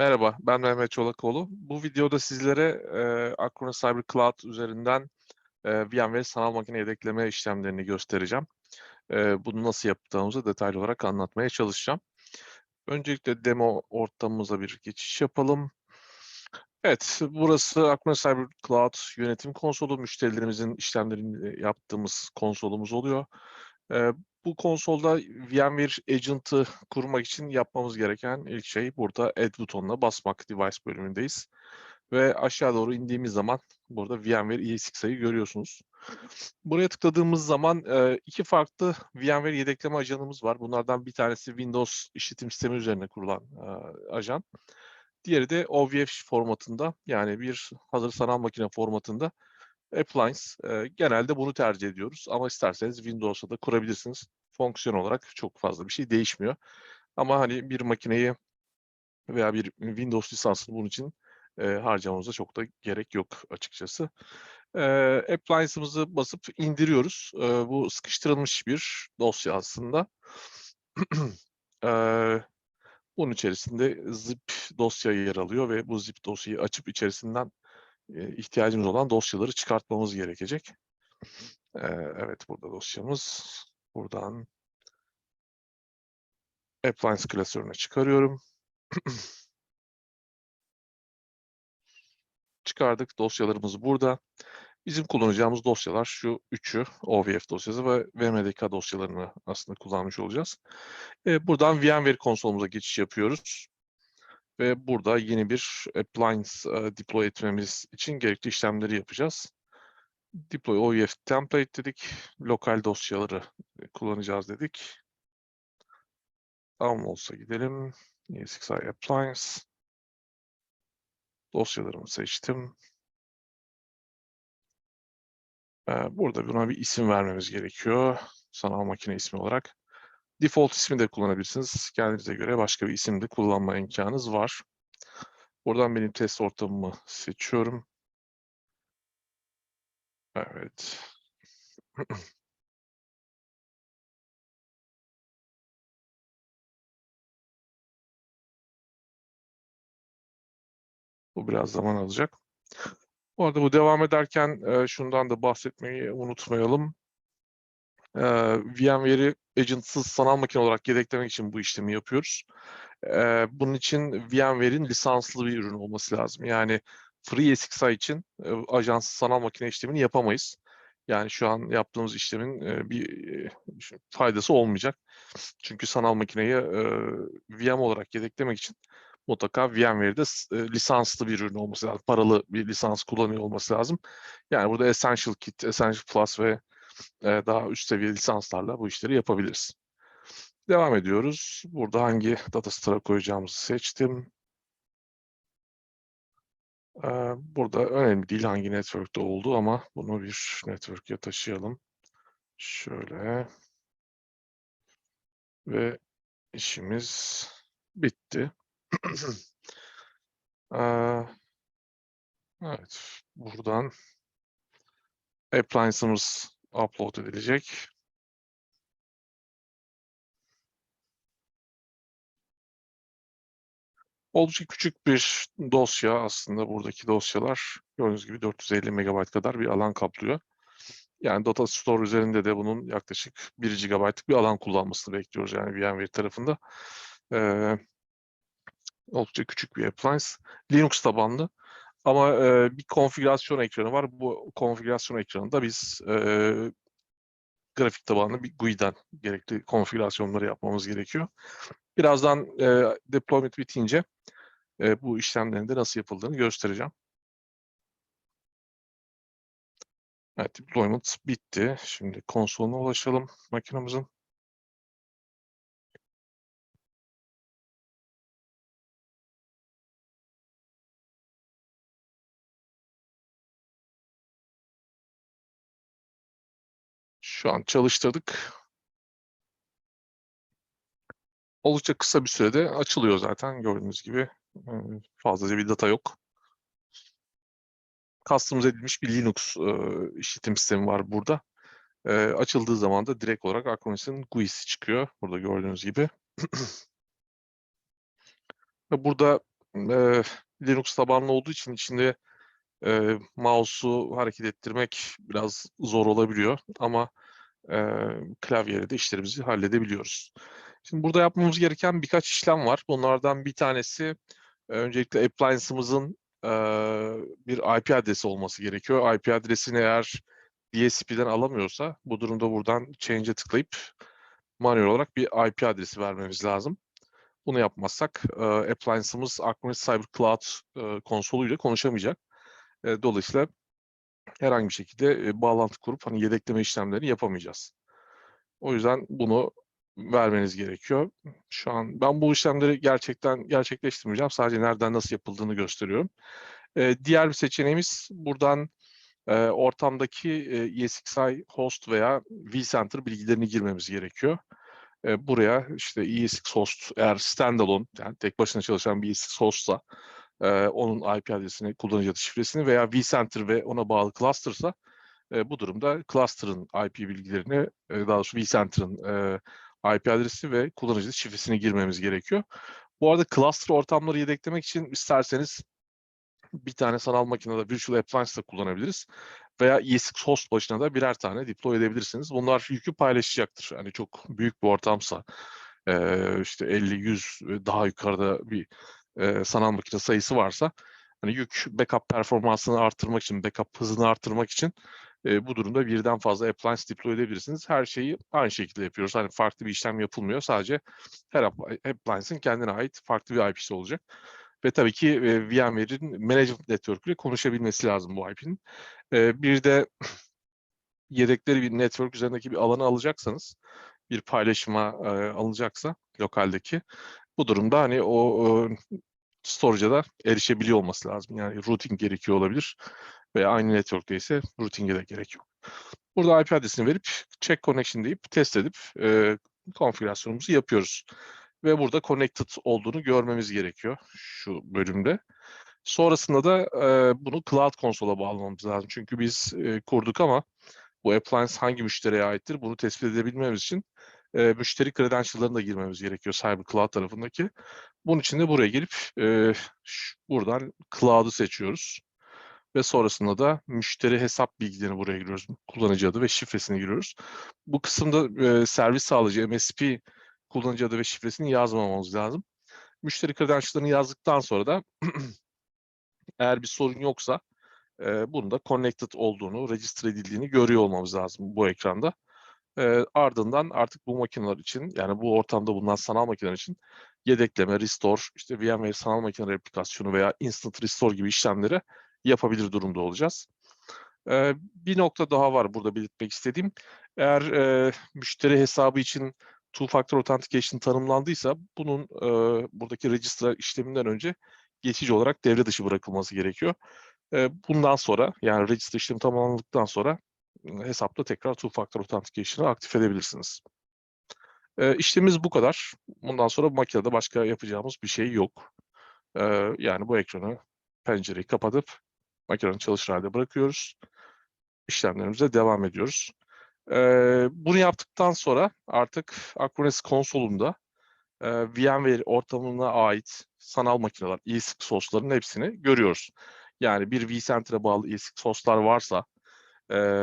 Merhaba, ben Mehmet Çolakoğlu. Bu videoda sizlere e, Acronis Cyber Cloud üzerinden e, VMware sanal makine yedekleme işlemlerini göstereceğim. E, bunu nasıl yaptığımızı detaylı olarak anlatmaya çalışacağım. Öncelikle demo ortamımıza bir geçiş yapalım. Evet, burası Acronis Cyber Cloud yönetim konsolu. Müşterilerimizin işlemlerini yaptığımız konsolumuz oluyor. Bu konsolda VMware Agent'ı kurmak için yapmamız gereken ilk şey burada Add butonuna basmak device bölümündeyiz. Ve aşağı doğru indiğimiz zaman burada VMware ESX'i görüyorsunuz. Buraya tıkladığımız zaman e, iki farklı VMware yedekleme ajanımız var. Bunlardan bir tanesi Windows işletim sistemi üzerine kurulan e, ajan. Diğeri de OVF formatında yani bir hazır sanal makine formatında Appliance. E, genelde bunu tercih ediyoruz ama isterseniz Windows'a da kurabilirsiniz. Fonksiyon olarak çok fazla bir şey değişmiyor. Ama hani bir makineyi veya bir Windows lisansını bunun için e, harcamamıza çok da gerek yok açıkçası. E, Appliance'ımızı basıp indiriyoruz. E, bu sıkıştırılmış bir dosya aslında. e, bunun içerisinde zip dosya yer alıyor ve bu zip dosyayı açıp içerisinden ihtiyacımız olan dosyaları çıkartmamız gerekecek. Evet burada dosyamız. Buradan Appliance klasörüne çıkarıyorum. Çıkardık. Dosyalarımız burada. Bizim kullanacağımız dosyalar şu üçü. OVF dosyası ve VMDK dosyalarını aslında kullanmış olacağız. Buradan VMware konsolumuza geçiş yapıyoruz. Ve burada yeni bir appliance e, deploy etmemiz için gerekli işlemleri yapacağız. Deploy OEF template dedik. Lokal dosyaları kullanacağız dedik. Tamam olsa gidelim. ESXi appliance. Dosyalarımı seçtim. Ee, Burada buna bir isim vermemiz gerekiyor. Sanal makine ismi olarak. Default ismi de kullanabilirsiniz. Kendinize göre başka bir isim de kullanma imkanınız var. Buradan benim test ortamımı seçiyorum. Evet. Bu biraz zaman alacak. Bu arada bu devam ederken şundan da bahsetmeyi unutmayalım. E, VMware'i agentsız sanal makine olarak yedeklemek için bu işlemi yapıyoruz. E, bunun için VMware'in lisanslı bir ürün olması lazım. Yani FreeSXi için e, ajansız sanal makine işlemini yapamayız. Yani şu an yaptığımız işlemin e, bir e, faydası olmayacak. Çünkü sanal makineyi e, VM olarak yedeklemek için mutlaka VMware'de e, lisanslı bir ürün olması lazım. Paralı bir lisans kullanıyor olması lazım. Yani burada Essential Kit, Essential Plus ve e, daha üst seviye lisanslarla bu işleri yapabiliriz. Devam ediyoruz. Burada hangi data star'a koyacağımızı seçtim. E, burada önemli değil hangi network'te olduğu ama bunu bir network'e taşıyalım. Şöyle. Ve işimiz bitti. Evet, buradan appliance'ımız upload edilecek. Oldukça küçük bir dosya aslında buradaki dosyalar. Gördüğünüz gibi 450 MB kadar bir alan kaplıyor. Yani Data Store üzerinde de bunun yaklaşık 1 GB'lık bir alan kullanmasını bekliyoruz yani VMware tarafında. Ee, oldukça küçük bir appliance. Linux tabanlı. Ama e, bir konfigürasyon ekranı var. Bu konfigürasyon ekranında biz e, grafik tabanlı bir GUI'den gerekli konfigürasyonları yapmamız gerekiyor. Birazdan e, deployment bitince e, bu işlemlerin de nasıl yapıldığını göstereceğim. Evet, deployment bitti. Şimdi konsoluna ulaşalım makinamızın. Şu an çalıştırdık. Oldukça kısa bir sürede açılıyor zaten gördüğünüz gibi. Fazlaca bir data yok. Customize edilmiş bir Linux e, işletim sistemi var burada. E, açıldığı zaman da direkt olarak Acronis'in GUI'si çıkıyor. Burada gördüğünüz gibi. Burada eee, Linux tabanlı olduğu için içinde eee, mouse'u hareket ettirmek biraz zor olabiliyor ama eee, klavyeyle de işlerimizi halledebiliyoruz. Şimdi burada yapmamız gereken birkaç işlem var. Bunlardan bir tanesi e, öncelikle appliance'ımızın eee, bir IP adresi olması gerekiyor. IP adresini eğer DSP'den alamıyorsa bu durumda buradan change'e tıklayıp manuel olarak bir IP adresi vermemiz lazım. Bunu yapmazsak e, appliance'ımız Acronis Cyber Cloud e, konsoluyla konuşamayacak. E, dolayısıyla herhangi bir şekilde e, bağlantı kurup hani yedekleme işlemlerini yapamayacağız. O yüzden bunu vermeniz gerekiyor. Şu an ben bu işlemleri gerçekten gerçekleştirmeyeceğim. Sadece nereden nasıl yapıldığını gösteriyorum. E, diğer bir seçeneğimiz buradan e, ortamdaki e, ESXi host veya vCenter bilgilerini girmemiz gerekiyor. E, buraya işte ESX host eğer standalone yani tek başına çalışan bir ESX hostsa e, onun IP adresini, kullanıcı adı şifresini veya vCenter ve ona bağlı cluster'sa e, bu durumda cluster'ın IP bilgilerini, e, daha doğrusu vCenter'ın e, IP adresi ve kullanıcı şifresini girmemiz gerekiyor. Bu arada cluster ortamları yedeklemek için isterseniz bir tane sanal makinede Virtual Appliance da kullanabiliriz. Veya ESX host başına da birer tane deploy edebilirsiniz. Bunlar yükü paylaşacaktır. Yani çok büyük bir ortamsa işte 50-100 daha yukarıda bir eee, sanal makine sayısı varsa hani yük backup performansını arttırmak için, backup hızını arttırmak için eee, bu durumda birden fazla appliance deploy edebilirsiniz. Her şeyi aynı şekilde yapıyoruz. Hani farklı bir işlem yapılmıyor. Sadece her app- appliance'ın kendine ait farklı bir IP'si olacak. Ve tabii ki e, VMware'in management network ile konuşabilmesi lazım bu IP'nin. E, bir de yedekleri bir network üzerindeki bir alanı alacaksanız, bir paylaşıma e, alınacaksa lokaldeki, bu durumda hani o e, storage'a da erişebiliyor olması lazım. Yani routing gerekiyor olabilir veya aynı network'te ise routing'e de gerek yok. Burada IP adresini verip check connection deyip test edip e, konfigürasyonumuzu yapıyoruz ve burada connected olduğunu görmemiz gerekiyor şu bölümde. Sonrasında da e, bunu Cloud Console'a bağlamamız lazım. Çünkü biz e, kurduk ama bu appliance hangi müşteriye aittir bunu tespit edebilmemiz için e, müşteri credential'larını da girmemiz gerekiyor Cyber Cloud tarafındaki. Bunun için de buraya gelip e, buradan Cloud'u seçiyoruz. Ve sonrasında da müşteri hesap bilgilerini buraya giriyoruz. Kullanıcı adı ve şifresini giriyoruz. Bu kısımda e, servis sağlayıcı MSP kullanıcı adı ve şifresini yazmamamız lazım. Müşteri credential'larını yazdıktan sonra da eğer bir sorun yoksa e, bunun da connected olduğunu, register edildiğini görüyor olmamız lazım bu ekranda. E, ardından artık bu makineler için yani bu ortamda bulunan sanal makineler için yedekleme, restore, işte VMware sanal makine replikasyonu veya instant restore gibi işlemleri yapabilir durumda olacağız. E, bir nokta daha var burada belirtmek istediğim. Eğer e, müşteri hesabı için two factor authentication tanımlandıysa bunun e, buradaki register işleminden önce geçici olarak devre dışı bırakılması gerekiyor. E, bundan sonra yani register işlemi tamamlandıktan sonra hesapta tekrar two factor authentication'ı aktif edebilirsiniz. E, işlemimiz bu kadar. Bundan sonra makinede başka yapacağımız bir şey yok. E, yani bu ekranı, pencereyi kapatıp makinenin çalışır halde bırakıyoruz. İşlemlerimize devam ediyoruz. Eee, bunu yaptıktan sonra artık Acronis konsolunda eee, VMware ortamına ait sanal makineler, ESX sosların hepsini görüyoruz. Yani bir vCenter'a bağlı ESX hostlar varsa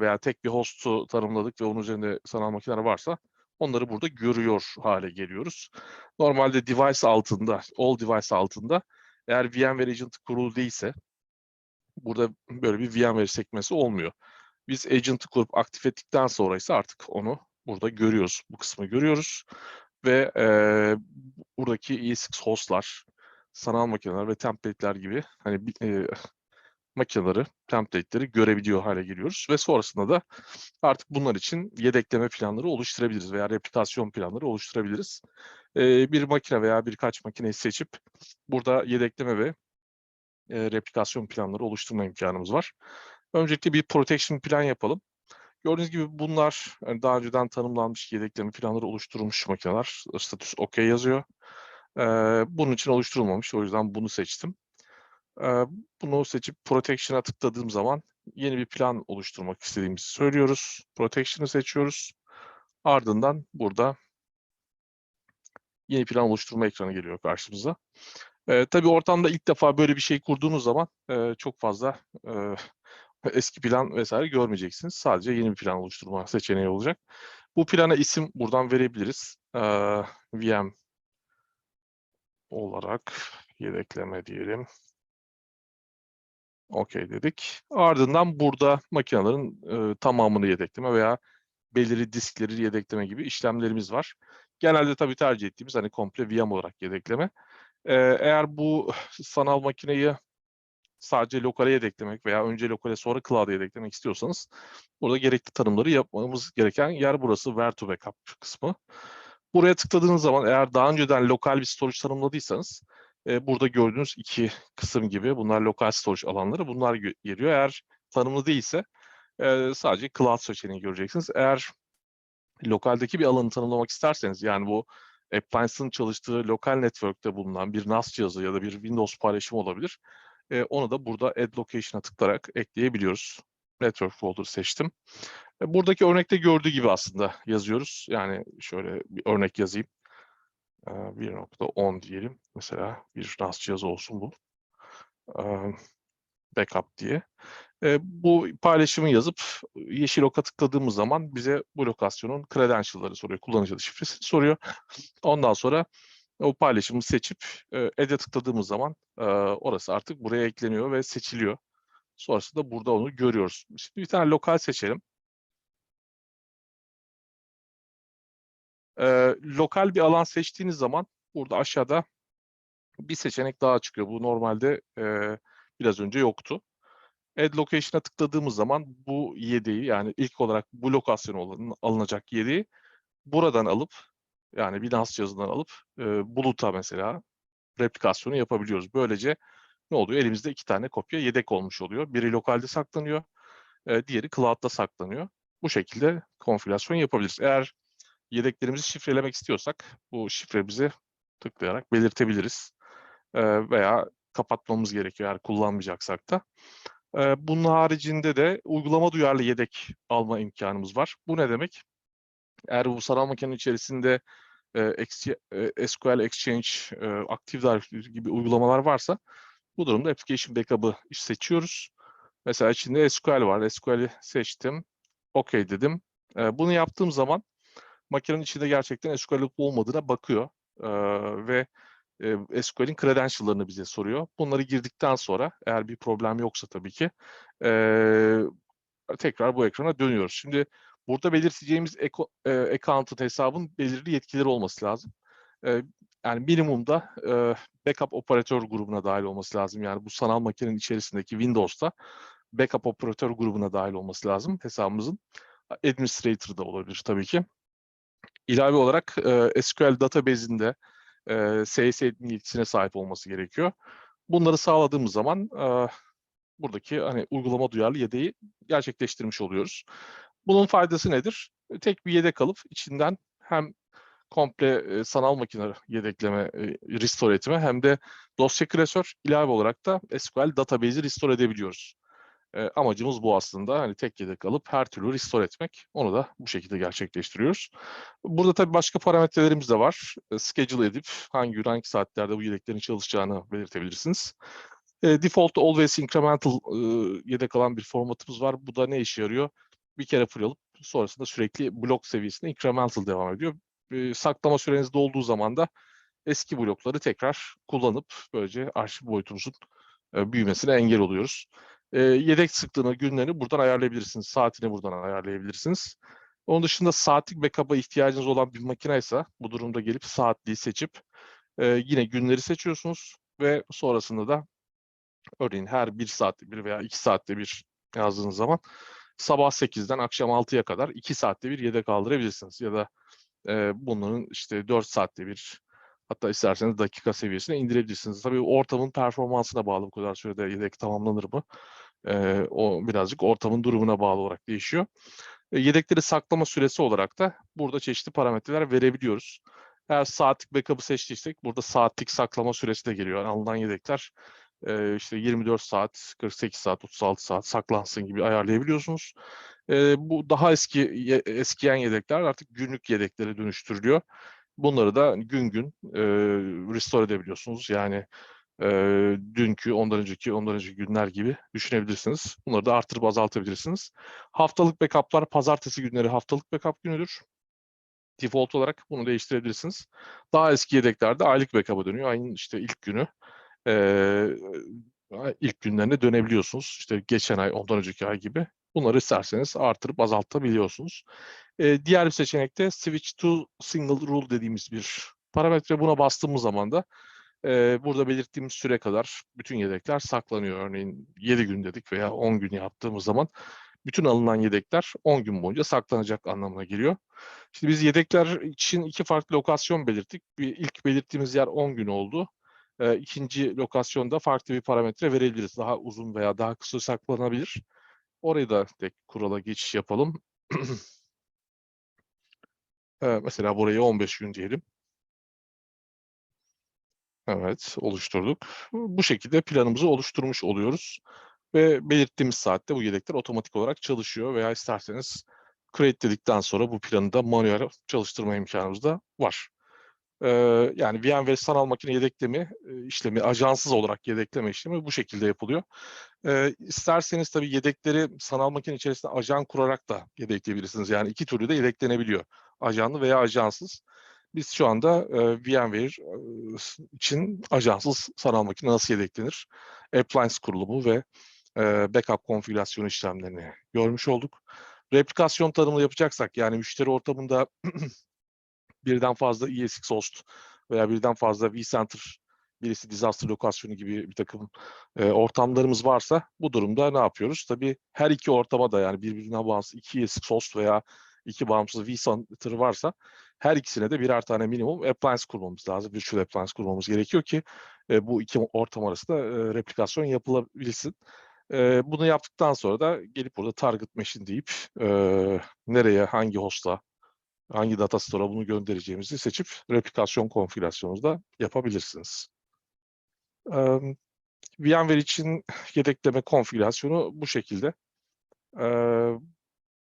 veya tek bir host'u tanımladık ve onun üzerinde sanal makineler varsa onları burada görüyor hale geliyoruz. Normalde device altında, all device altında eğer VMware agent kurulu değilse burada böyle bir VMware sekmesi olmuyor. Biz agent'ı kurup aktif ettikten sonra ise artık onu burada görüyoruz. Bu kısmı görüyoruz. Ve eee, buradaki ESX hostlar, sanal makineler ve template'ler gibi hani eee, makineleri, template'leri görebiliyor hale geliyoruz. Ve sonrasında da artık bunlar için yedekleme planları oluşturabiliriz veya replikasyon planları oluşturabiliriz. Eee, bir makine veya birkaç makineyi seçip burada yedekleme ve eee, replikasyon planları oluşturma imkanımız var. Öncelikle bir protection plan yapalım. Gördüğünüz gibi bunlar hani daha önceden tanımlanmış yedekleme planları oluşturulmuş makineler. Statüs OK yazıyor. Eee, bunun için oluşturulmamış. O yüzden bunu seçtim. Bunu seçip protection'a tıkladığım zaman yeni bir plan oluşturmak istediğimizi söylüyoruz. Protection'ı seçiyoruz. Ardından burada yeni plan oluşturma ekranı geliyor karşımıza. Eee, tabii ortamda ilk defa böyle bir şey kurduğunuz zaman, eee, çok fazla, eee, eski plan vs. görmeyeceksiniz. Sadece yeni bir plan oluşturma seçeneği olacak. Bu plana isim buradan verebiliriz. Eee, VM olarak yedekleme diyelim. Okay dedik. Ardından burada makinelerin, eee, tamamını yedekleme veya belirli diskleri yedekleme gibi işlemlerimiz var. Genelde tabii tercih ettiğimiz, hani, komple VM olarak yedekleme. Eee, eğer bu sanal makineyi sadece lokale yedeklemek veya önce lokale sonra cloud'a yedeklemek istiyorsanız burada gerekli tanımları yapmamız gereken yer burası Where to Backup kısmı. Buraya tıkladığınız zaman eğer daha önceden lokal bir storage tanımladıysanız, burada gördüğünüz 2 kısım gibi bunlar lokal storage alanları, bunlar geliyor. Eğer tanımlı değilse, sadece cloud seçeneği göreceksiniz. Eğer lokaldeki bir alanı tanımlamak isterseniz, yani bu appliance'ın çalıştığı lokal network'te bulunan bir NAS cihazı ya da bir Windows paylaşımı olabilir. Onu da burada Add Location'a tıklayarak ekleyebiliyoruz. Network folder seçtim. Buradaki örnekte gördüğü gibi aslında yazıyoruz. Yani şöyle bir örnek yazayım. Eee, 1.10 diyelim. Mesela bir NAS cihazı olsun bu. Backup diye. Bu paylaşımı yazıp yeşil oka tıkladığımız zaman bize bu lokasyonun credential'ları soruyor, kullanıcı adı şifresini soruyor. Ondan sonra o paylaşımı seçip, Add'e tıkladığımız zaman, orası artık buraya ekleniyor ve seçiliyor. Sonrasında burada onu görüyoruz. Şimdi bir tane lokal seçelim. Eee, lokal bir alan seçtiğiniz zaman burada aşağıda bir seçenek daha çıkıyor. Bu normalde, eee, biraz önce yoktu. Add Location'a tıkladığımız zaman bu yedeği, yani ilk olarak bu lokasyona olan alınacak yedeği buradan alıp, yani NAS cihazından alıp, eee, buluta mesela replikasyonu yapabiliyoruz. Böylece ne oluyor? Elimizde 2 tane kopya yedek olmuş oluyor. Biri lokalde saklanıyor, eee, diğeri cloud'da saklanıyor. Bu şekilde konfigürasyon yapabiliriz. Eğer yedeklerimizi şifrelemek istiyorsak bu şifremizi tıklayarak belirtebiliriz. Eee, veya kapatmamız gerekiyor eğer kullanmayacaksak da. Eee, bunun haricinde de uygulama duyarlı yedek alma imkânımız var. Bu ne demek? Eğer bu sanal makinenin içerisinde, eee, SQL Exchange, eee, Active Directory gibi uygulamalar varsa bu durumda Application Backup'ı seçiyoruz. Mesela içinde SQL var. SQL'i seçtim. Okay dedim. Eee, bunu yaptığım zaman makinenin içinde gerçekten SQL olup olmadığına bakıyor, eee, ve, eee, SQL'in credential'larını bize soruyor. Bunları girdikten sonra eğer bir problem yoksa tabii ki, eee, tekrar bu ekrana dönüyoruz. Şimdi burada belirteceğimiz eko eee, account'ın, hesabın belirli yetkileri olması lazım. Eee, yani minimumda, eee, backup operatör grubuna dâhil olması lazım. Yani bu sanal makinenin içerisindeki Windows'ta backup operatör grubuna dâhil olması lazım hesabımızın. Administrator da olabilir tabii ki. İlave olarak, eee, SQL database'inde, eee, sysadmin yetkisine sahip olması gerekiyor. Bunları sağladığımız zaman, eee, buradaki, hani, uygulama duyarlı yedeği gerçekleştirmiş oluyoruz. Bunun faydası nedir? E, tek bir yedek alıp içinden hem komple, eee, sanal makine yedekleme, eee, restore etme hem de dosya klasör, ilave olarak da SQL database'i restore edebiliyoruz. Eee, amacımız bu aslında. Hani, tek yedek alıp her türlü restore etmek. Onu da bu şekilde gerçekleştiriyoruz. Burada tabii başka parametrelerimiz de var. Eee, schedule edip hangi gün, hangi saatlerde bu yedeklerin çalışacağını belirtebilirsiniz. Eee, default always incremental, ııı, yedek alan bir formatımız var. Bu da ne işe yarıyor? Bir kere full alıp sonrasında sürekli blok seviyesinde incremental devam ediyor. Eee, saklama süreniz dolduğu zaman da eski blokları tekrar kullanıp böylece arşiv boyutumuzun, büyümesine engel oluyoruz. Eee, yedek sıklığını, günlerini buradan ayarlayabilirsiniz. Saatini buradan ayarlayabilirsiniz. Onun dışında saatlik backup'a ihtiyacınız olan bir makinaysa bu durumda gelip saatliği seçip, eee, yine günleri seçiyorsunuz ve sonrasında da örneğin her 1 saatte bir veya 2 saatte bir yazdığınız zaman sabah 8'den akşam 6'ya kadar 2 saatte bir yedek aldırabilirsiniz. Ya da, eee, bunların, işte, 4 saatte bir hatta isterseniz dakika seviyesine indirebilirsiniz. Tabii ortamın performansına bağlı bu kadar sürede yedek tamamlanır mı? Eee, o birazcık ortamın durumuna bağlı olarak değişiyor. Eee, yedekleri saklama süresi olarak da burada çeşitli parametreler verebiliyoruz. Eğer saatlik backup'ı seçtiysek burada saatlik saklama süresi de geliyor. Alınan yedekler, eee, işte 24 saat, 48 saat, 36 saat saklansın gibi ayarlayabiliyorsunuz. Eee, bu daha eski ye eskiyen yedekler artık günlük yedeklere dönüştürülüyor. Bunları da gün gün, eee, restore edebiliyorsunuz. Yani Eee, dünkü, ondan önceki, ondan önceki günler gibi düşünebilirsiniz. Bunları da artırıp azaltabilirsiniz. Haftalık backup'lar pazartesi günleri haftalık backup günüdür. Default olarak bunu değiştirebilirsiniz. Daha eski yedeklerde aylık backup'a dönüyor. Ayın işte ilk günü. Eee, ilk günlerine dönebiliyorsunuz. İşte geçen ay, ondan önceki ay gibi. Bunları isterseniz artırıp azaltabiliyorsunuz. Eee, diğer bir seçenek de switch to single rule dediğimiz bir parametre. Buna bastığımız zaman da eee, burada belirttiğimiz süre kadar bütün yedekler saklanıyor. Örneğin 7 gün dedik veya 10 gün yaptığımız zaman bütün alınan yedekler 10 gün boyunca saklanacak anlamına geliyor. Şimdi biz yedekler için iki farklı lokasyon belirttik. Bir ilk belirttiğimiz yer 10 gün oldu. Eee, ikinci lokasyonda farklı bir parametre verebiliriz. Daha uzun veya daha kısa saklanabilir. Orayı da tek kurala geçiş yapalım. Eee, mesela burayı 15 gün diyelim. Evet, oluşturduk. Bu şekilde planımızı oluşturmuş oluyoruz ve belirttiğimiz saatte bu yedekler otomatik olarak çalışıyor veya isterseniz create dedikten sonra bu planı da manuel çalıştırma imkânımız da var. Eee, yani VMware sanal makine yedekleme işlemi, ajansız olarak yedekleme işlemi bu şekilde yapılıyor. Eee, isterseniz tabii yedekleri sanal makine içerisinde ajan kurarak da yedekleyebilirsiniz. Yani iki türlü de yedeklenebiliyor. Ajanlı veya ajansız. Biz şu anda eee, VMware için ajansız sanal makine nasıl yedeklenir? Appliance kurulumu ve eee, backup konfigürasyon işlemlerini görmüş olduk. Replikasyon tanımı yapacaksak yani müşteri ortamında birden fazla ESX host veya birden fazla vCenter, birisi disaster lokasyonu gibi birtakım eee, ortamlarımız varsa bu durumda ne yapıyoruz? Tabii her iki ortama da yani birbirinden bağımsız iki ESX host veya iki bağımsız vCenter varsa her ikisine de birer tane minimum appliance kurmamız lazım. Virtual appliance kurmamız gerekiyor ki eee, bu iki ortam arasında eee, replikasyon yapılabilsin. Eee, bunu yaptıktan sonra da gelip burada target machine deyip eee, nereye, hangi host'a, hangi data store'a bunu göndereceğimizi seçip replikasyon konfigürasyonunu da yapabilirsiniz. Emm, VMware için yedekleme konfigürasyonu bu şekilde. Eee,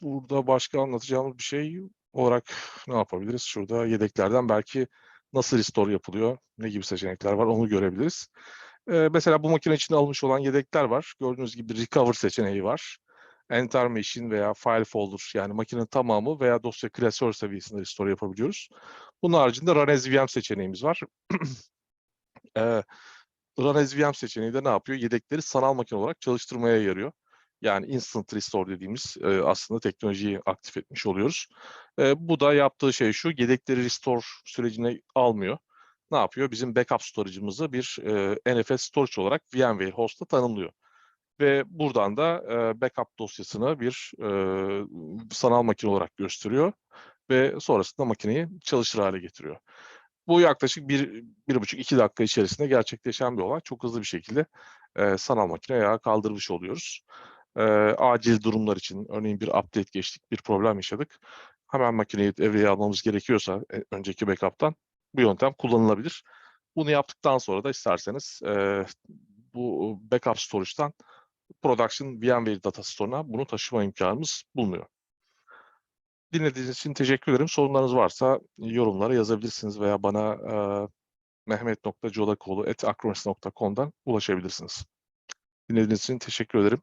burada başka anlatacağımız bir şey olarak ne yapabiliriz? Şurada yedeklerden belki nasıl restore yapılıyor, ne gibi seçenekler var onu görebiliriz. Eee, mesela bu makine için alınmış olan yedekler var. Gördüğünüz gibi recover seçeneği var. Entire machine veya file folder yani makinenin tamamı veya dosya klasör seviyesinde restore yapabiliyoruz. Bunun haricinde run as VM seçeneğimiz var. Eee, run as VM seçeneği de ne yapıyor? Yedekleri sanal makine olarak çalıştırmaya yarıyor. Yani instant restore dediğimiz eee, aslında teknolojiyi aktif etmiş oluyoruz. Eee, bu da yaptığı şey şu, yedekleri restore sürecine almıyor. Ne yapıyor? Bizim backup storage'ımızı bir eee, NFS storage olarak VMware host'a tanımlıyor. Ve buradan da eee, backup dosyasını bir eee, sanal makine olarak gösteriyor ve sonrasında makineyi çalışır hale getiriyor. Bu yaklaşık 1 1,5-2 dakika içerisinde gerçekleşen bir olay. Çok hızlı bir şekilde eee, sanal makineyi ayağa kaldırmış oluyoruz. Eee, acil durumlar için örneğin bir update geçtik, bir problem yaşadık. Hemen makineyi devreye almamız gerekiyorsa e önceki backup'tan bu yöntem kullanılabilir. Bunu yaptıktan sonra da isterseniz eee, bu backup storage'dan production VMware data store'una bunu taşıma imkânımız bulunuyor. Dinlediğiniz için teşekkür ederim. Sorunlarınız varsa yorumlara yazabilirsiniz veya bana eee, mehmet.colakoğlu@acronis.com'dan ulaşabilirsiniz. Dinlediğiniz için teşekkür ederim.